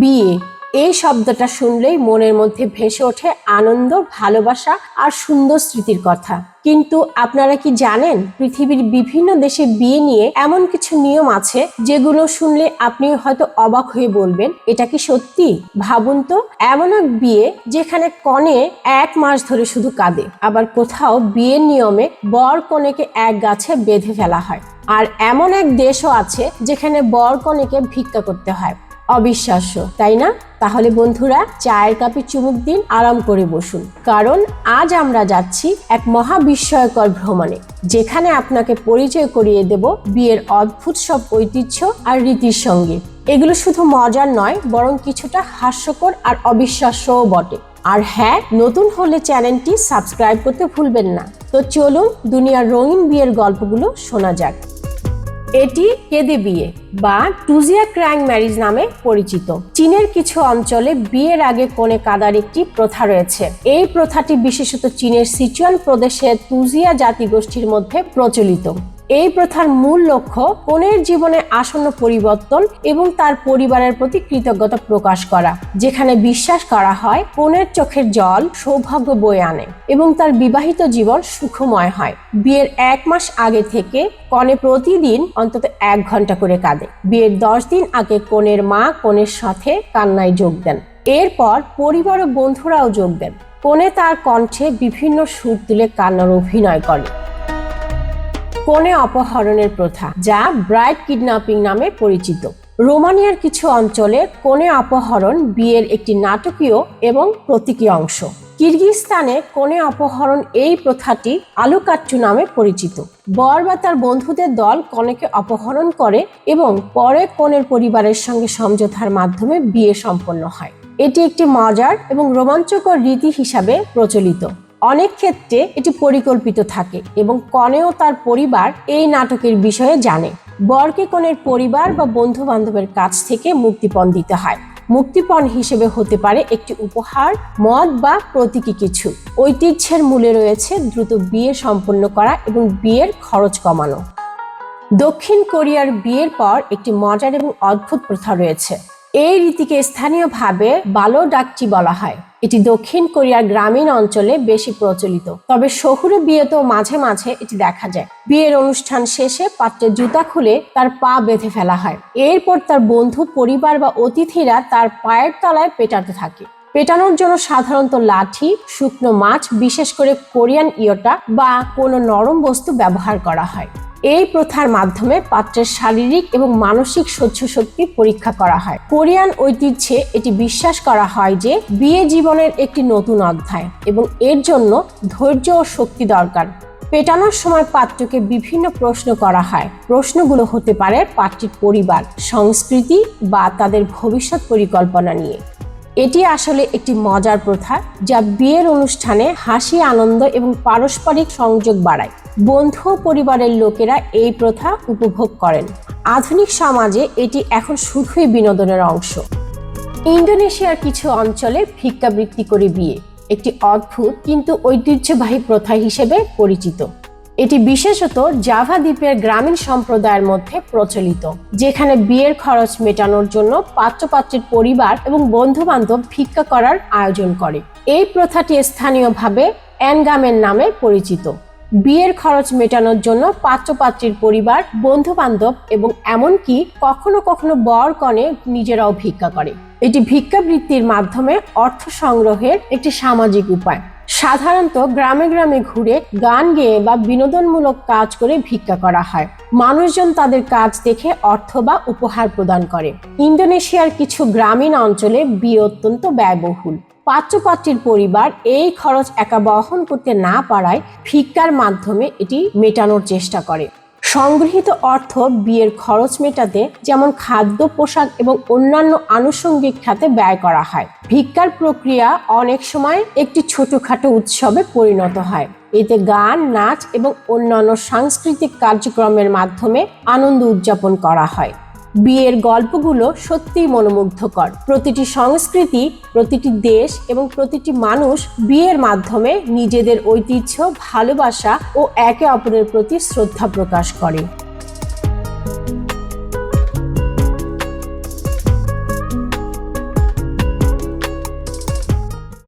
বিয়ে। এই শব্দটা শুনলেই মনের মধ্যে ভেসে ওঠে আনন্দ, ভালোবাসা আর সুন্দর স্মৃতির কথা। কিন্তু আপনারা কি জানেন, পৃথিবীর বিভিন্ন দেশে বিয়ে নিয়ে এমন কিছু নিয়ম আছে যেগুলো শুনলে আপনি হয়তো অবাক হয়ে বলবেন, এটা কি সত্যি? ভাবুন তো, এমন এক বিয়ে যেখানে কনে এক মাস ধরে শুধু কাঁদে, আবার কোথাও বিয়ের নিয়মে বর কনেকে এক গাছে বেঁধে ফেলা হয়। আর এমন এক দেশও আছে যেখানে বর কনেকে ভিক্ষা করতে হয়। অবিশ্বাস্য, তাই না? তাহলে বন্ধুরা, চায়ের কাপে চুমুক দিন, আরাম করে বসুন। কারণ আজ আমরা যাচ্ছি এক মহাবিস্ময়কর ভ্রমণে, যেখানে আপনাকে পরিচয় করিয়ে দেব বিয়ের অদ্ভুত সব ঐতিহ্য আর রীতির সঙ্গে। এগুলো শুধু মজার নয়, বরং কিছুটা হাস্যকর আর অবিশ্বাস্যও বটে। আর হ্যাঁ নতুন হলে চ্যানেলটি সাবস্ক্রাইব করতে ভুলবেন না। তো চলুন, দুনিয়ার রঙিন বিয়ের গল্পগুলো শোনা যাক। এটি কেদে বিয়ে বা টুজিয়া ক্র্যাং ম্যারিজ নামে পরিচিত। চীনের কিছু অঞ্চলে বিয়ের আগে কোণে কাদার একটি প্রথা রয়েছে। এই প্রথাটি বিশেষত চীনের সিচুয়ান প্রদেশে তুজিয়া জাতিগোষ্ঠীর মধ্যে প্রচলিত। এই প্রথার মূল লক্ষ্য কনের জীবনে আসন্ন পরিবর্তন এবং তার পরিবারের প্রতি কৃতজ্ঞতা প্রকাশ করা, যেখানে বিশ্বাস করা হয় কনের চোখের জল সৌভাগ্য বয়ে আনে এবং তার বিবাহিত জীবন সুখময় হয়। বিয়ের এক মাস আগে থেকে কনে প্রতিদিন অন্তত এক ঘণ্টা করে কাঁদে। বিয়ের দশ দিন আগে কনের মা কনের সাথে কান্নায় যোগ দেন। এরপর পরিবার ও বন্ধুরাও যোগ দেন। কনে তার কণ্ঠে বিভিন্ন সুর তুলে কান্নার অভিনয় করে। কনে অপহরণের প্রথা, যা ব্রাইট কিডন্যাপিং নামে পরিচিত। রোমানিয়ার কিছু অঞ্চলে কনে অপহরণ বিয়ের একটি নাটকীয় এবং প্রতীকী অংশ। কিরগিস্তানে কনে অপহরণ এই প্রথাটি আলুকাচ্চু নামে পরিচিত। বর বা তার বন্ধুদের দল কনেকে অপহরণ করে এবং পরে কনের পরিবারের সঙ্গে সমঝোতার মাধ্যমে বিয়ে সম্পন্ন হয়। এটি একটি মজার এবং রোমাঞ্চকর রীতি হিসাবে প্রচলিত। অনেক ক্ষেত্রে এটি পরিকল্পিত থাকে এবং কনেও তার পরিবার এই নাটকের বিষয়ে জানে। বরকে কনের পরিবার বা বন্ধু বান্ধবের কাছ থেকে মুক্তিপণ দিতে হয়। মুক্তিপণ হিসেবে হতে পারে একটি উপহার, মদ বা প্রতীকী কিছু। ঐতিহ্যের মূলে রয়েছে দ্রুত বিয়ে সম্পন্ন করা এবং বিয়ের খরচ কমানো। দক্ষিণ কোরিয়ার বিয়ের পর একটি মজার এবং অদ্ভুত প্রথা রয়েছে। এই রীতিকে স্থানীয়ভাবে বালো ডাকচি বলা হয়। এটি দক্ষিণ কোরিয়ার গ্রামীণ অঞ্চলে বেশি প্রচলিত। তবে শহুরে বিয়েতেও মাঝে মাঝে এটি দেখা যায়। বিয়ের অনুষ্ঠান শেষে পাত্রের জুতা খুলে তার পা বেঁধে ফেলা হয়। এরপর তার বন্ধু, পরিবার বা অতিথিরা তার পায়ের তলায় পেটাতে থাকে। পেটানোর জন্য সাধারণত লাঠি, শুকনো মাছ, বিশেষ করে কোরিয়ান ইয়োটা বা কোনো নরম বস্তু ব্যবহার করা হয়। এই প্রথার মাধ্যমে পাত্রের শারীরিক এবং মানসিক সহ্য শক্তি পরীক্ষা করা হয়। কোরিয়ান ঐতিহ্যে এটি বিশ্বাস করা হয় যে বিয়ে জীবনের একটি নতুন অধ্যায় এবং এর জন্য ধৈর্য ও শক্তি দরকার। পেটানোর সময় পাত্রকে বিভিন্ন প্রশ্ন করা হয়। প্রশ্নগুলো হতে পারে পাত্রীর পরিবার, সংস্কৃতি বা তাদের ভবিষ্যৎ পরিকল্পনা নিয়ে। এটি আসলে একটি মজার প্রথা যা বিয়ের অনুষ্ঠানে হাসি, আনন্দ এবং পারস্পরিক সংযোগ বাড়ায়। বন্ধু পরিবারের লোকেরা এই প্রথা উপভোগ করেন। আধুনিক সমাজে এটি এখন শুধুই বিনোদনের অংশ। ইন্দোনেশিয়ার কিছু অঞ্চলে ভিক্ষাবৃত্তি করে বিয়ে একটি অদ্ভুত কিন্তু ঐতিহ্যবাহী প্রথা হিসেবে পরিচিত। এটি বিশেষত জাভা দ্বীপের গ্রামীণ সম্প্রদায়ের মধ্যে প্রচলিত, যেখানে বিয়ের খরচ মেটানোর জন্য পাত্রপাত্রের পরিবার এবং বন্ধু বান্ধব ভিক্ষা করার আয়োজন করে। এই প্রথাটি স্থানীয়ভাবে অ্যানগামের নামে পরিচিত। বিয়ের খরচ মেটানোর জন্য পাত্রপাত্রীর পরিবার বন্ধু বান্ধব এবং এমনকি কখনো কখনো বর কনে নিজেরাও ভিক্ষা করে। এটি ভিক্ষাবৃত্তির মাধ্যমে অর্থ সংগ্রহের একটি সামাজিক উপায়। সাধারণত গ্রামে গ্রামে ঘুরে গান গেয়ে বা বিনোদনমূলক কাজ করে ভিক্ষা করা হয়। মানুষজন তাদের কাজ দেখে অর্থ বা উপহার প্রদান করে। ইন্দোনেশিয়ার কিছু গ্রামীণ অঞ্চলে বিয়ে অত্যন্ত ব্যয়বহুল। পাত্রপাত্রীর পরিবার এই খরচ একা বহন করতে না পারায় ভিক্ষার মাধ্যমে এটি মেটানোর চেষ্টা করে। সংগৃহীত অর্থ বিয়ের খরচ মেটাতে যেমন খাদ্য, পোশাক এবং অন্যান্য আনুষঙ্গিক খাতে ব্যয় করা হয়। ভিক্ষার প্রক্রিয়া অনেক সময় একটি ছোটখাটো উৎসবে পরিণত হয়। এতে গান, নাচ এবং অন্যান্য সাংস্কৃতিক কার্যক্রমের মাধ্যমে আনন্দ উদযাপন করা হয়। বিয়ের গল্পগুলো সত্যিই মনোমুগ্ধকর। প্রতিটি সংস্কৃতি, প্রতিটি দেশ এবং প্রতিটি মানুষ বিয়ের মাধ্যমে নিজেদের ঐতিহ্য, ভালোবাসা ও একে অপরের প্রতি শ্রদ্ধা প্রকাশ করে।